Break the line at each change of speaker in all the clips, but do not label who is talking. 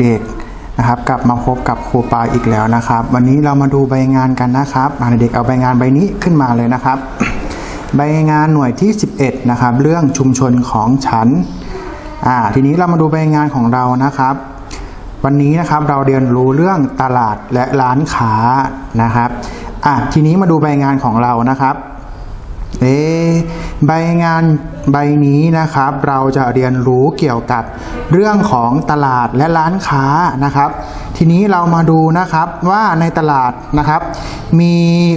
เด็กๆนะครับ กลับมาพบกับครูปาอีกแล้วนะครับ วันนี้เรามาดูใบงานกันนะครับเด็กๆเอาใบงานใบนี้ขึ้นมาเลยนะครับ ใบงานหน่วยที่ 11 นะครับ เรื่องชุมชนของฉันอ่าทีนี้เรามาดูใบงานของเรานะครับ วันนี้นะครับเราเรียนรู้เรื่องตลาดและร้านค้านะครับอะทีนี้มาดูใบงานของเรานะครับ เอใบงานใบนี้นะครับ เราจะเรียนรู้เกี่ยวกับเรื่องของตลาดและร้านค้านะครับ ทีนี้เรามาดูนะครับว่าในตลาดนะครับ มี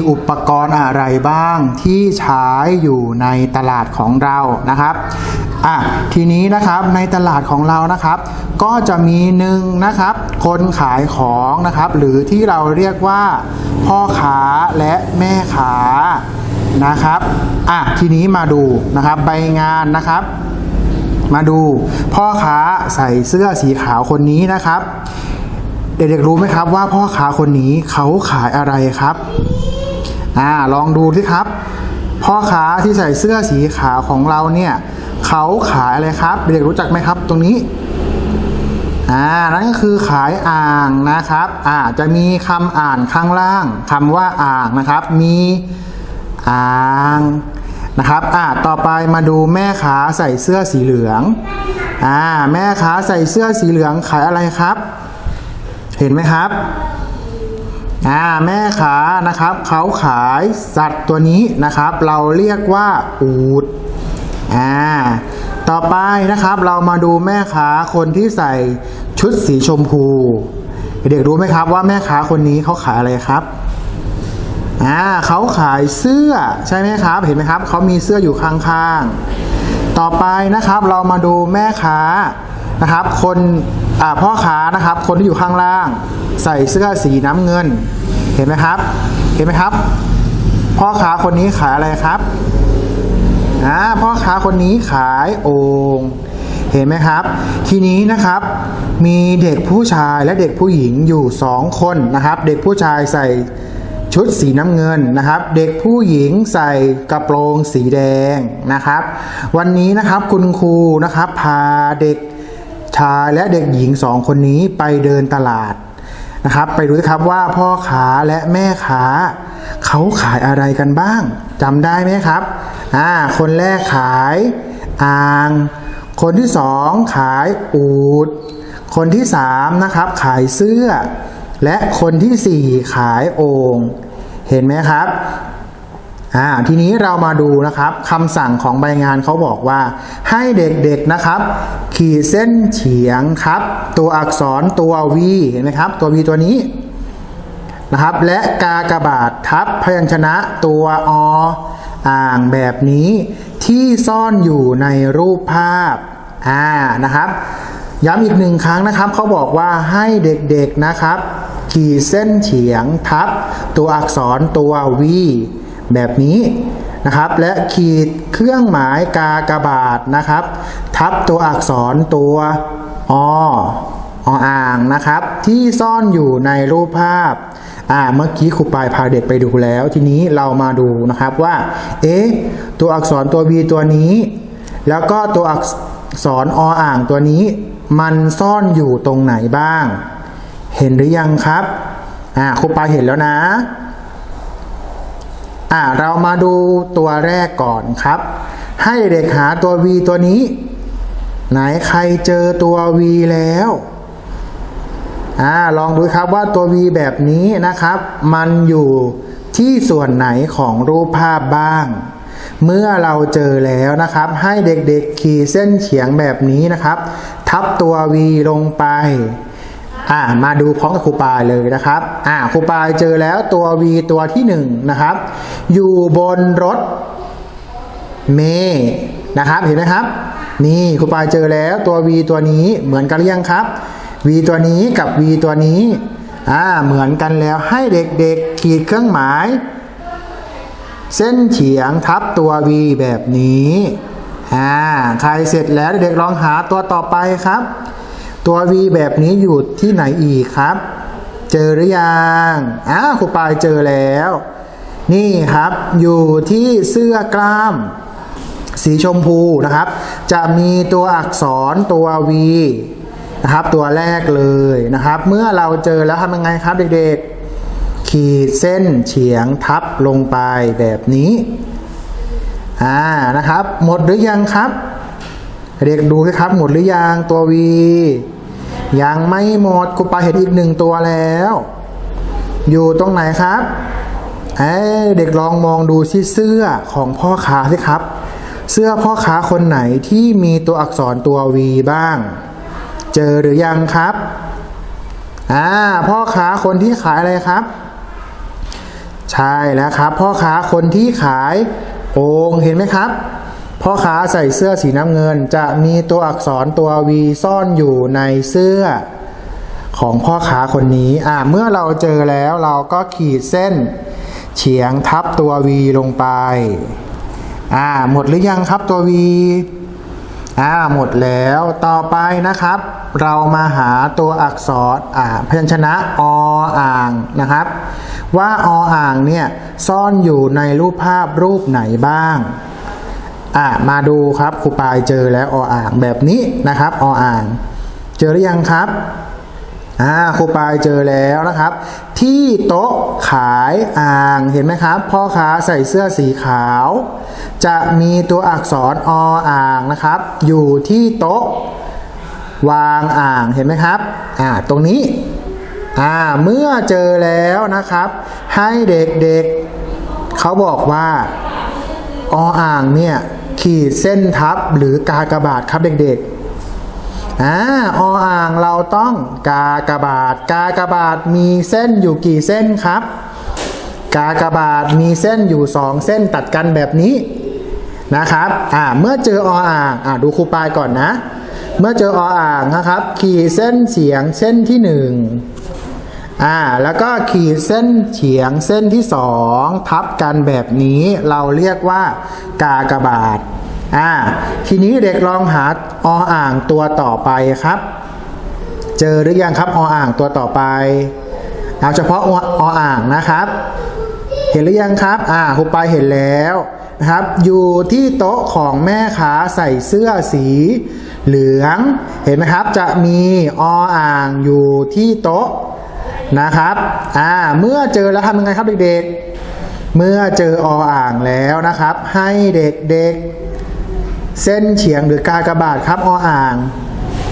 อุปกรณ์อะไรบ้างที่ใช้อยู่ในตลาดของเรานะครับอะทีนี้นะครับในตลาดของเรานะครับ ก็จะมีหนึ่งนะครับ คนขายของนะครับ หรือที่เราเรียกว่าพ่อค้าและแม่ค้า นะครับอะทีนี้มาดูนะครับใบงานนะครับ มาดูพ่อค้าใส่เสื้อสีขาวคนนี้นะครับ เด็กๆรู้ไหมครับว่าพ่อค้าคนนี้เขาขายอะไรครับอ่าลองดูสิครับ พ่อค้าที่ใส่เสื้อสีขาวของเราเนี่ยเขาขายอะไรครับ เด็กๆรู้จักไหมครับตรงนี้อ่านั่นก็คือขายอ่างนะครับอ่าจะมีคำอ่านข้างล่างคำว่าอ่างนะครับ มี อ่างนะครับอ่าต่อไปมาดูแม่ค้าใส่เสื้อสีเหลืองอ่าแม่ค้าใส่เสื้อสีเหลืองขายอะไรครับ เห็นไหมครับอ่าแม่ค้านะครับเขาขายสัตว์ตัวนี้นะครับ เราเรียกว่าอูดอ่าต่อไปนะครับเรามาดูแม่ค้าคนที่ใส่ชุดสีชมพู เด็กรู้ไหมครับว่าแม่ค้าคนนี้เขาขายอะไรครับ อ่าเขาขายเสื้อใช่ไหมครับ เห็นไหมครับเขามีเสื้ออยู่ข้างๆ ต่อไปนะครับเรามาดูแม่ค้านะครับ คนอ่าพ่อค้านะครับ คนที่อยู่ข้างล่าง ใส่เสื้อสีน้ำเงิน เห็นไหมครับ เห็นไหมครับ พ่อค้าคนนี้ขายอะไรครับอ่าพ่อค้าคนนี้ขายโอ่งเห็นไหมครับ ทีนี้นะครับมีเด็กผู้ชายและเด็กผู้หญิงอยู่สองคนนะครับ เด็กผู้ชายใส่ ชุดสีน้ำเงินนะครับ เด็กผู้หญิงใส่กระโปรงสีแดงนะครับ วันนี้นะครับคุณครูนะครับพาเด็กชายและเด็กหญิงสองคนนี้ไปเดินตลาดนะครับ ไปดูครับว่าพ่อค้าและแม่ค้าเขาขายอะไรกันบ้างจำได้ไหมครับอ่าคนแรกขายอ่าง คนที่สองขายอูดคนที่สามนะครับขายเสื้อ และคนที่สี่ขายโอ่ง เห็นไหมครับอ่าทีนี้เรามาดูนะครับคำสั่งของใบงานเขาบอกว่า ให้เด็กๆนะครับ ขีดเส้นเฉียงครับ ตัวอักษรตัว V เห็นไหมครับ ตัว V ตัวนี้นะครับ และกากบาททับพยัญชนะตัวออ่างแบบนี้ที่ซ่อนอยู่ในรูปภาพอ่านะครับ ย้ำอีกหนึ่งครั้งนะครับเขาบอกว่าให้เด็กๆนะครับ ขีดเส้นเฉียงทับ ตัวอักษรตัว V แบบนี้นะครับ และขีดเครื่องหมายกากบาทนะครับ ทับตัวอักษรตัวอออ่างนะครับ ที่ซ่อนอยู่ในรูปภาพอ่าเมื่อกี้ครูปายพาเด็กไปดูแล้ว ทีนี้เรามาดูนะครับว่า เอ๊ะตัวอักษรตัว V ตัวนี้ แล้วก็ตัวอักษรออ่างตัวนี้ มันซ่อนอยู่ตรงไหนบ้าง เห็นหรือยังครับ อ่าครูปาเห็นแล้วนะ อ่าเรามาดูตัวแรกก่อนครับ ให้เด็กหาตัว V ตัวนี้ ไหนใครเจอตัว V แล้วอ่าลองดูครับว่าตัว V แบบนี้นะครับ มันอยู่ที่ส่วนไหนของรูปภาพบ้าง เมื่อเราเจอแล้วนะครับ ให้เด็กๆขีดเส้นเฉียงแบบนี้นะครับ ทับตัว V ลงไป อ่ามาดูพร้อมกับครูปายเลยนะครับอ่าครูปายเจอแล้วตัว V ตัวที่หนึ่งนะครับ อยู่บนรถเมย์นะครับเห็นไหมครับ นี่ครูปายเจอแล้วตัว V ตัวนี้เหมือนกันหรือยังครับ V ตัวนี้กับ V ตัวนี้อ่าเหมือนกันแล้วให้เด็กๆขีดเครื่องหมาย เส้นเฉียงทับตัว V แบบนี้อ่าใครเสร็จแล้วเด็กๆลองหาตัวต่อไปครับ ตัว V แบบนี้อยู่ที่ไหนอีกครับ เจอหรือยังอ้าครูปายเจอแล้ว นี่ครับ อยู่ที่เสื้อกล้าม สีชมพูนะครับ จะมีตัวอักษรตัว V นะครับ ตัวแรกเลยนะครับ เมื่อเราเจอแล้วทำยังไงครับเด็กๆ ขีดเส้นเฉียงทับลงไปแบบนี้อ่านะครับ หมดหรือยังครับ เด็กดูสิครับ หมดหรือยังตัว V ยังไม่หมดครูปาเห็นอีกหนึ่งตัวแล้ว อยู่ตรงไหนครับเอ้เด็กลองมองดูที่เสื้อของพ่อค้าสิครับ เสื้อพ่อค้าคนไหนที่มีตัวอักษรตัว V บ้าง เจอหรือยังครับอ่าพ่อค้าคนที่ขายอะไรครับ ใช่แล้วครับ พ่อค้าคนที่ขายโอ่งเห็นไหมครับ พ่อค้าใส่เสื้อสีน้ำเงิน จะมีตัวอักษรตัว V ซ่อนอยู่ในเสื้อของพ่อค้าคนนี้ อ่า เมื่อเราเจอแล้วเราก็ขีดเส้น เฉียงทับตัว V ลงไป อ่า หมดหรือยังครับตัว V อ่า หมดแล้ว ต่อไปนะครับ เรามาหาตัวอักษร อ่า พยัญชนะออ่างนะครับ ว่าออ่างเนี่ย ซ่อนอยู่ในรูปภาพรูปไหนบ้าง อ่ามาดูครับครูปายเจอแล้วออ่างแบบนี้นะครับออ่าง เจอหรือยังครับอ่าครูปายเจอแล้วนะครับ ที่โต๊ะขายอ่างเห็นไหมครับ พ่อค้าใส่เสื้อสีขาว จะมีตัวอักษรออ่างนะครับ อยู่ที่โต๊ะวางอ่างเห็นไหมครับอ่าตรงนี้อ่าเมื่อเจอแล้วนะครับ ให้เด็กๆเขาบอกว่าออ่างเนี่ย ขีดเส้นทับหรือกากบาทครับเด็กๆอ่าออ่างเราต้องกากบาท กากบาทมีเส้นอยู่กี่เส้นครับ กากบาทมีเส้นอยู่สองเส้นตัดกันแบบนี้นะครับอ่าเมื่อเจอออ่างอ่าดูครูปายก่อนนะ เมื่อเจอออ่างนะครับ ขีดเส้นเฉียงเส้นที่หนึ่ง อ่าแล้วก็ขีดเส้นเฉียงเส้นที่สองทับกันแบบนี้เราเรียกว่ากากบาทอ่าทีนี้เด็กลองหาออ่างตัวต่อไปครับ เจอหรือยังครับออ่างตัวต่อไปเอาเฉพาะอออ่างนะครับ เห็นหรือยังครับอ่าครูปายเห็นแล้วนะครับ อยู่ที่โต๊ะของแม่ค้าใส่เสื้อสีเหลือง เห็นไหมครับ จะมีออ่างอยู่ที่โต๊ะ นะครับอ่าเมื่อเจอแล้วทำยังไงครับเด็กๆ เมื่อเจอออ่างแล้วนะครับ ให้เด็กๆ เส้นเฉียงหรือกากบาทครับออ่าง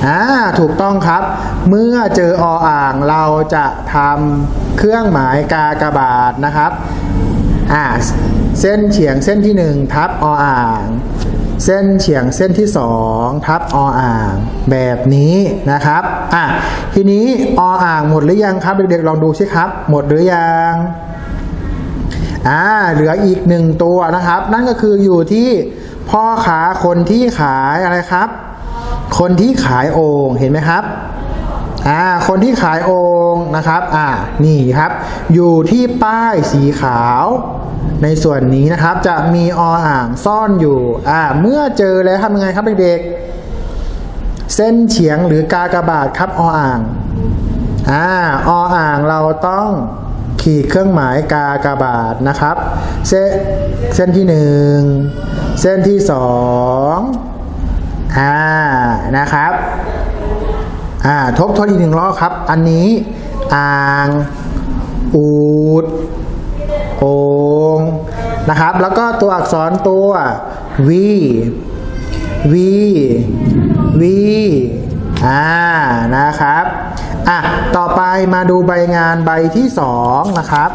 อ่าถูกต้องครับ เมื่อเจอออ่างเราจะทำเครื่องหมายกากบาทนะครับอ่าเส้นเฉียงเส้นที่หนึ่งทับออ่าง เส้นเฉียงเส้นที่สองทับออ่างแบบนี้นะครับอะทีนี้ออ่างหมดหรือยังครับ เด็กๆลองดูสิครับ หมดหรือยังอ่าเหลืออีกหนึ่งตัวนะครับ นั่นก็คืออยู่ที่พ่อค้าคนที่ขายอะไรครับ คนที่ขายโอ่งเห็นไหมครับอ่าคนที่ขายโอ่งนะครับอ่านี่ครับ อยู่ที่ป้ายสีขาว ในส่วนนี้นะครับจะมีออ่างซ่อนอยู่อ่าเมื่อเจอแล้วทำยังไงครับเด็กๆ เส้นเฉียงหรือกากบาทครับออ่างอ่าออ่างเราต้องขีดเครื่องหมายกากบาทนะครับ เส้นเส้นที่หนึ่งเส้นที่สองอ่านะครับอ่าทบทวนอีกหนึ่งรอบครับ อันนี้อ่างอูด โองนะครับ แล้วก็ตัวอักษรตัว V V V อ่านะครับอะต่อไปมาดูใบงานใบที่สองนะครับ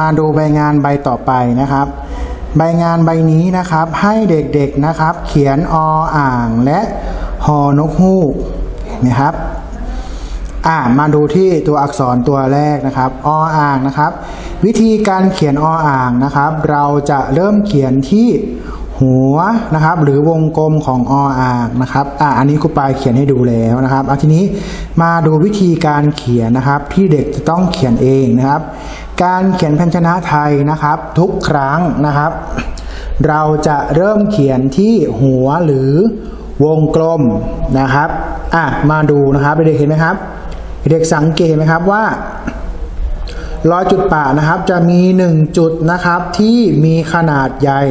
มาดูใบงานใบต่อไปนะครับ ใบงานใบนี้นะครับให้เด็กๆนะครับ เขียนออ่างและฮอนกฮูกเห็นไหมครับ อ่ามาดูที่ตัวอักษรตัวแรกนะครับออ่างนะครับ วิธีการเขียนออ่างนะครับ เราจะเริ่มเขียนที่หัวนะครับหรือวงกลมของออ่างนะครับอ่าอันนี้ครูปายเขียนให้ดูแล้วนะครับเอาทีนี้มาดูวิธีการเขียนนะครับ ที่เด็กจะต้องเขียนเองนะครับ การเขียนพยัญชนะไทยนะครับ ทุกครั้งนะครับ เราจะเริ่มเขียนที่หัวหรือวงกลมนะครับอะมาดูนะครับเด็กๆเห็นไหมครับ เด็กสังเกตไหมครับว่ารอยจุดป่านะครับจะมีหนึ่งจุดนะครับที่มีขนาดใหญ่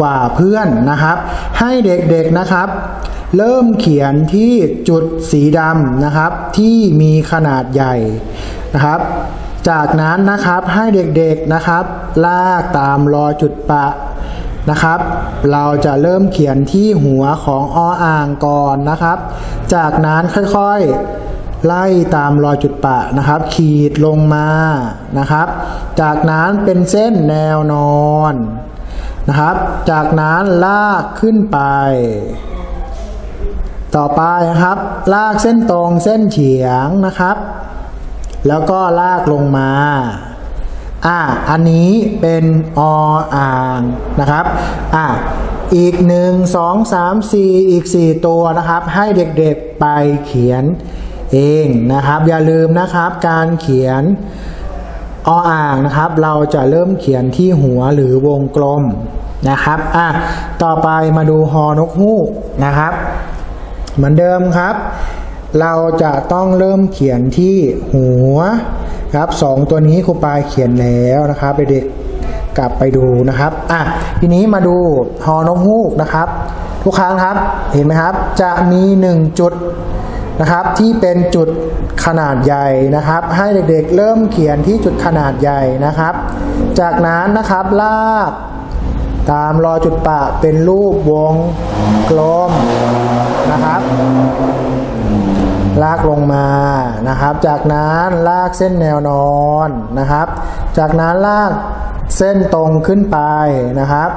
กว่าเพื่อนนะครับ ให้เด็กๆนะครับ เริ่มเขียนที่จุดสีดำนะครับ ที่มีขนาดใหญ่นะครับ จากนั้นนะครับให้เด็กๆนะครับ ลากตามรอยจุดปะนะครับ เราจะเริ่มเขียนที่หัวของออ่างก่อนนะครับ จากนั้นค่อยๆ ไล่ตามรอยจุดปะนะครับ ขีดลงมานะครับ จากนั้นเป็นเส้นแนวนอนนะครับ จากนั้นลากขึ้นไป ต่อไปนะครับ ลากเส้นตรงเส้นเฉียงนะครับ แล้วก็ลากลงมาอ่าอันนี้เป็นออ่างนะครับอ่าอีกหนึ่งสองสามสี่อีกสี่ตัวนะครับ ให้เด็กๆไปเขียน เองนะครับ อย่าลืมนะครับการเขียนออ่างนะครับ เราจะเริ่มเขียนที่หัวหรือวงกลมนะครับอะต่อไปมาดูฮอนกฮูกนะครับ เหมือนเดิมครับ เราจะต้องเริ่มเขียนที่หัวครับสองตัวนี้ครูปายเขียนแล้วนะครับเด็กๆกลับไปดูนะครับอะทีนี้มาดูฮอนกฮูกนะครับ ทุกครั้งครับเห็นไหมครับ จะมีหนึ่งจุด นะครับ ที่เป็นจุดขนาดใหญ่นะครับ ให้เด็กๆเริ่มเขียนที่จุดขนาดใหญ่นะครับ จากนั้นนะครับลากตามรอยจุดปะเป็นรูปวงกลมนะครับ ลากลงมานะครับ จากนั้นลากเส้นแนวนอนนะครับ จากนั้นลากเส้นตรงขึ้นไปนะครับ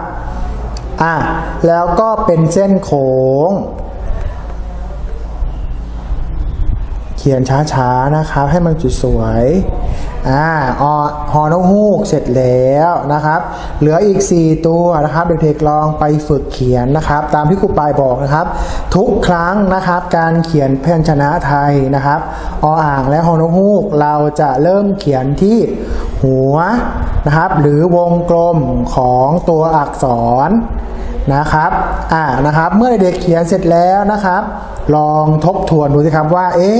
อะแล้วก็เป็นเส้นโค้ง เขียนช้าๆนะครับให้มันจุดสวยอ่าออฮอนกฮูกเสร็จแล้วนะครับ เหลืออีก 4 ตัวนะครับเด็กๆลองไปฝึกเขียนนะครับ ตามที่ครูปายบอกนะครับ ทุกครั้งนะครับการเขียนพยัญชนะไทยนะครับออ่างและฮอนกฮูกเราจะเริ่มเขียนที่หัวนะครับ หรือวงกลมของตัวอักษร นะครับอ่านะครับ เมื่อเด็กเขียนเสร็จแล้วนะครับ ลองทบทวนดูสิครับว่า เอ๊ะ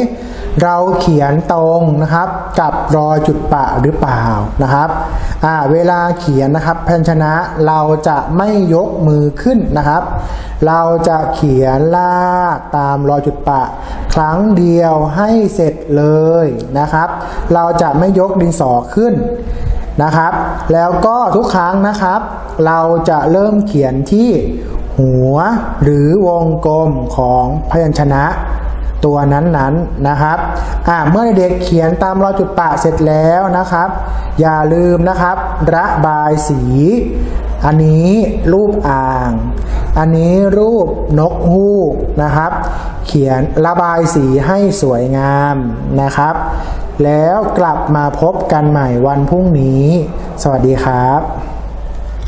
เราเขียนตรงนะครับ กับรอยจุดปะหรือเปล่านะครับอ่าเวลาเขียนนะครับพยัญชนะเราจะไม่ยกมือขึ้นนะครับ เราจะเขียนลากตามรอยจุดปะ ครั้งเดียวให้เสร็จเลยนะครับ เราจะไม่ยกดินสอขึ้น นะครับ แล้วก็ทุกครั้งนะครับ เราจะเริ่มเขียนที่หัวหรือวงกลมของพยัญชนะตัวนั้นๆนะครับอ่าเมื่อเด็กเขียนตามรอยจุดปะเสร็จแล้วนะครับ อย่าลืมนะครับ ระบายสี อันนี้รูปอ่าง อันนี้รูปนกฮูกนะครับ เขียนระบายสีให้สวยงามนะครับ แล้วกลับมาพบกันใหม่วันพรุ่งนี้ สวัสดีครับ